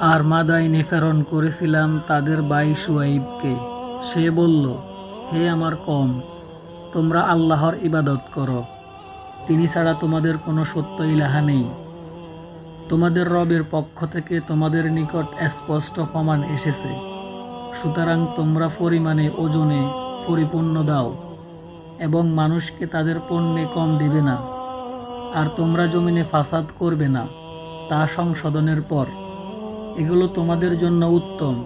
আর মাদাইনে প্রেরণ করেছিলাম তাদের বাই সুয়াইবকে সে বলল, হে আমার কম, তোমরা আল্লাহর ইবাদত করো। তিনি ছাড়া তোমাদের কোনো সত্য ইলাহা নেই। তোমাদের রবের পক্ষ থেকে তোমাদের নিকট স্পষ্ট প্রমাণ এসেছে। সুতরাং তোমরা পরিমাণে ওজনে পরিপূর্ণ দাও, এবং মানুষকে তাদের পণ্যে কম দেবে না। আর তোমরা জমিনে ফাসাদ করবে না, তা সংশোধনের পর। এগুলো তোমাদের জন্য উত্তম,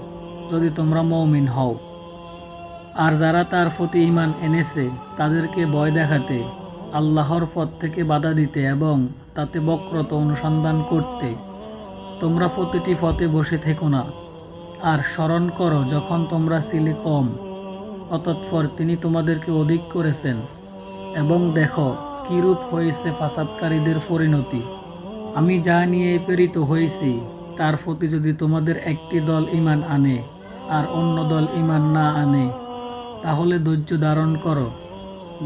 যদি তোমরা মৌমিন হও। আর যারা তার প্রতি ইমান এনেছে, তাদেরকে ভয় দেখাতে, আল্লাহর পথ থেকে বাধা দিতে এবং তাতে বক্রত অনুসন্ধান করতে তোমরা প্রতিটি পথে বসে থেকো না। আর স্মরণ করো, যখন তোমরা ছিলে কম, অতৎপর তিনি তোমাদেরকে অধিক করেছেন। এবং দেখো, কিরূপ হয়েছে ফাসাদকারীদের পরিণতি। আমি যা নিয়ে প্রেরিত হয়েছি তার প্রতি যদি তোমাদের একটি দল ইমান আনে আর অন্য দল ইমান না আনে, তাহলে ধৈর্য ধারণ করো।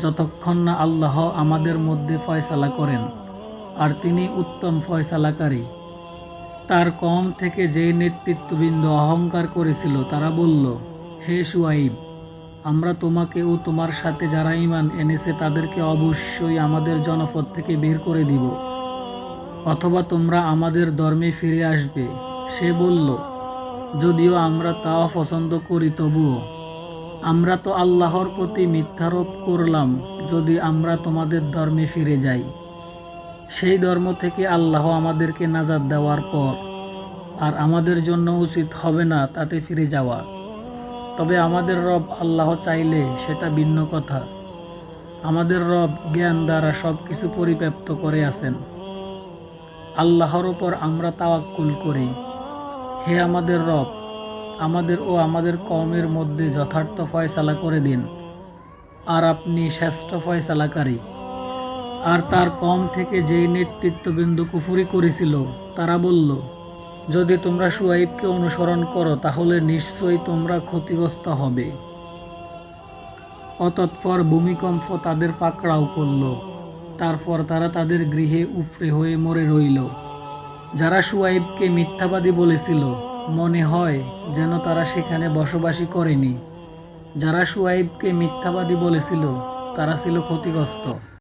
যতক্ষণ না আল্লাহ আমাদের মধ্যে ফয়সালা করেন, আর তিনি উত্তম ফয়সালাকারী। তার কম থেকে যে নেতৃত্ববৃন্দ অহংকার করেছিল, তারা বলল, হে সুয়াইব, আমরা তোমাকে ও তোমার সাথে যারা ইমান এনেছে, তাদেরকে অবশ্যই আমাদের জনপদ থেকে বের করে দিব। অথবা তোমরা আমাদের ধর্মে ফিরে আসবে। সে বলল, যদিও আমরা তাও পছন্দ করি, তবুও আমরা তো আল্লাহর প্রতি মিথ্যারোপ করলাম, যদি আমরা তোমাদের ধর্মে ফিরে যাই। সেই ধর্ম থেকে আল্লাহ আমাদেরকে নাজাদ দেওয়ার পর আর আমাদের জন্য উচিত হবে না তাতে ফিরে যাওয়া। তবে আমাদের রব আল্লাহ চাইলে সেটা ভিন্ন কথা। আমাদের রব জ্ঞান দ্বারা সব কিছু পরিব্যাপ্ত করে আছেন। আল্লাহর ওপর আমরা তাওয়াক্কুল করি। হে আমাদের রব, আমাদের ও আমাদের কমের মধ্যে যথার্থ ফয়সালা করে দিন। আর আপনি শ্রেষ্ঠ ফয়সালাকারী। আর তার কম থেকে যেই নেতৃত্ববিন্দু কুফুরি করেছিল, তারা বলল, যদি তোমরা সুয়াইবকে অনুসরণ করো, তাহলে নিশ্চয়ই তোমরা ক্ষতিগ্রস্ত হবে। অতৎপর ভূমিকম্প তাদের পাকড়াও করল। তারপর তারা তাদের গৃহে উফরে হয়ে মরে রইল। যারা সুয়াইবকে মিথ্যাবাদী বলেছিল, মনে হয় যেন তারা সেখানে বসবাসী করেনি। যারা সুয়াইবকে মিথ্যাবাদী বলেছিল, তারা ছিল ক্ষতিগ্রস্ত।